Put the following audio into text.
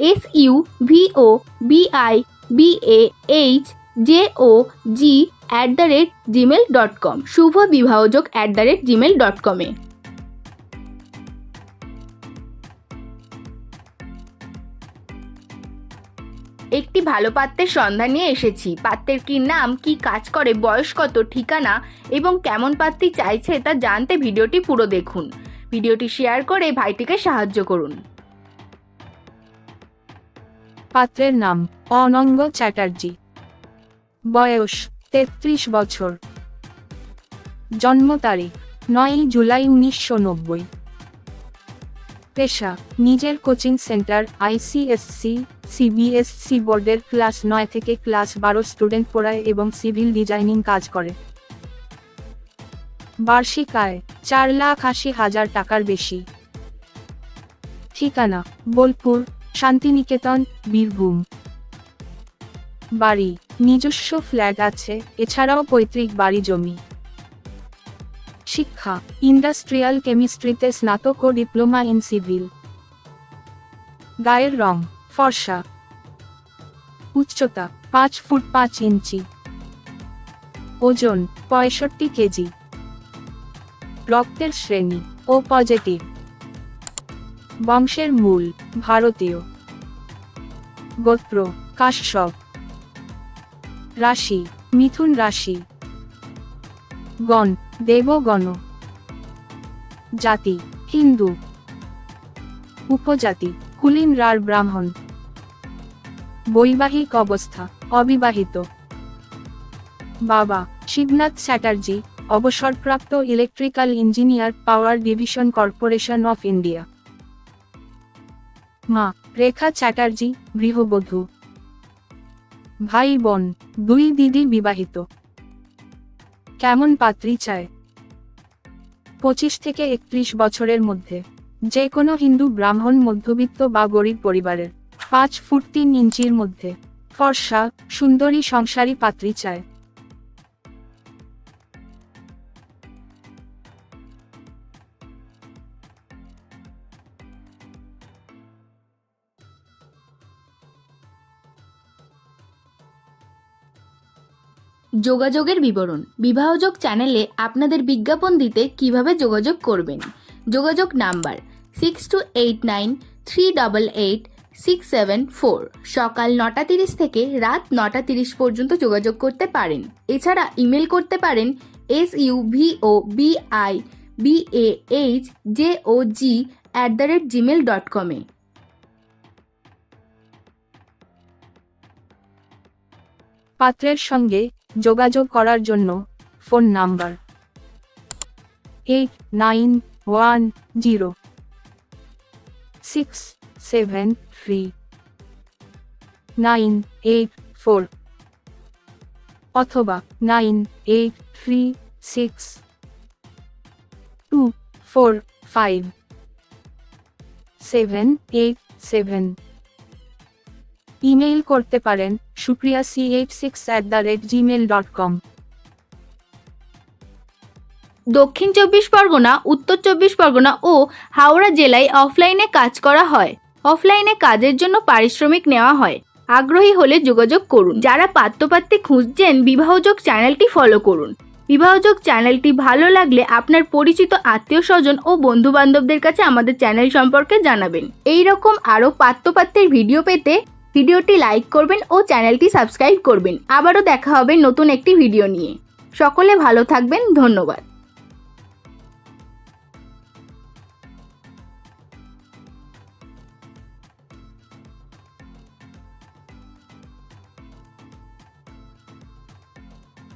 S U V O B I B A H J O G at the rate Gmail dot com Shubho বিবাহযোগ at the rate Gmail dot কমে একটি ভালো পাত্রের সন্ধান নিয়ে এসেছি। পাত্রের কি নাম, কি কাজ করে, বয়স কত, ঠিকানা এবং কেমন পাত্রী চাইছে তা জানতে ভিডিওটি পুরো দেখুন। ভিডিওটি শেয়ার করে ভাইটিকে সাহায্য করুন। পাত্রের নাম, অনঙ্গ চ্যাটার্জি। বয়স, তেত্রিশ বছর। জন্ম তারিখ, নয়ই জুলাই উনিশশো নব্বই। পেশা, নিজের কোচিং সেন্টার, আইসিএসসি, সিবিএসসি বোর্ডের ক্লাস নয় থেকে ক্লাস বারো স্টুডেন্ট পড়ায় এবং সিভিল ডিজাইনিং কাজ করে। বার্ষিক আয়, চার লাখ আশি হাজার টাকার বেশি। ঠিকানা, বোলপুর শান্তিনিকেতন, বীরভূম। বাড়ি, নিজস্ব ফ্ল্যাট আছে, এছাড়াও পৈতৃক বাড়ি জমি। শিক্ষা, ইন্ডাস্ট্রিয়াল কেমিস্ট্রিতে স্নাতক ও ডিপ্লোমা ইন সিভিল। গায়ের রং, ফর্সা। উচ্চতা, পাঁচ ফুট পাঁচ ইঞ্চি। ওজন, পঁয়ষট্টি কেজি। রক্তের শ্রেণি, ও পজিটিভ। বংশের মূল, ভারতীয়। গোত্র, কাশ্যপ। রাশি, মিথুন রাশি। গণ, দেবগণ। জাতি, হিন্দু। উপজাতি, কুলিন রার ব্রাহ্মণ। বৈবাহিক অবস্থা, অবিবাহিত। বাবা, শিবনাথ চ্যাটার্জি, অবসরপ্রাপ্ত electrical engineer, power division corporation of India. মা রেখা চ্যাটার্জি, গৃহবধূ। ভাই বোন, দুই দিদি বিবাহিত। কেমন পাত্রী চায়? পঁচিশ থেকে একত্রিশ বছরের মধ্যে। যে কোনো হিন্দু ব্রাহ্মণ, মধ্যবিত্ত বা গরিব পরিবারের। পাঁচ ফুট তিন ইঞ্চির মধ্যে। ফর্সা, সুন্দরী, সংসারী পাত্রী চায়। যোগাযোগের বিবরণ। বিবাহযোগ চ্যানেলে আপনাদের বিজ্ঞাপন দিতে কীভাবে যোগাযোগ করবেন? যোগাযোগ number six two eight nine three double eight six seven four সকাল নটা তিরিশ থেকে রাত নটা তিরিশ পর্যন্ত যোগাযোগ করতে পারেন। এছাড়া ইমেল করতে পারেন S U V O B I B A. H J O G at the rate Gmail dot কমে পাত্রের সঙ্গে যোগাযোগ করার জন্য phone number eight nine one zero six seven three nine eight four অথবা nine eight three six two four five seven eight seven email করতে পারেন Supriya C eight six at the rate Gmail dot com দক্ষিণ চব্বিশ পরগনা, উত্তর চব্বিশ পরগনা ও হাওড়া জেলায় অফলাইনে কাজ করা হয়। অফলাইনে কাজের জন্য পারিশ্রমিক নেওয়া হয়। আগ্রহী হলে যোগাযোগ করুন। যারা পাত্রপাত্রী খুঁজছেন, বিবাহযোগ চ্যানেলটি ফলো করুন। বিবাহযোগ চ্যানেলটি ভালো লাগলে আপনার পরিচিত আত্মীয় স্বজন ও বন্ধু বান্ধবদের কাছে আমাদের চ্যানেল সম্পর্কে জানাবেন। এই রকম আরও পাত্রপাত্রের ভিডিও পেতে ভিডিওটি লাইক করবেন ও চ্যানেলটি সাবস্ক্রাইব করবেন। আবারও দেখা হবে নতুন একটি ভিডিও নিয়ে। সকলে ভালো থাকবেন, ধন্যবাদ।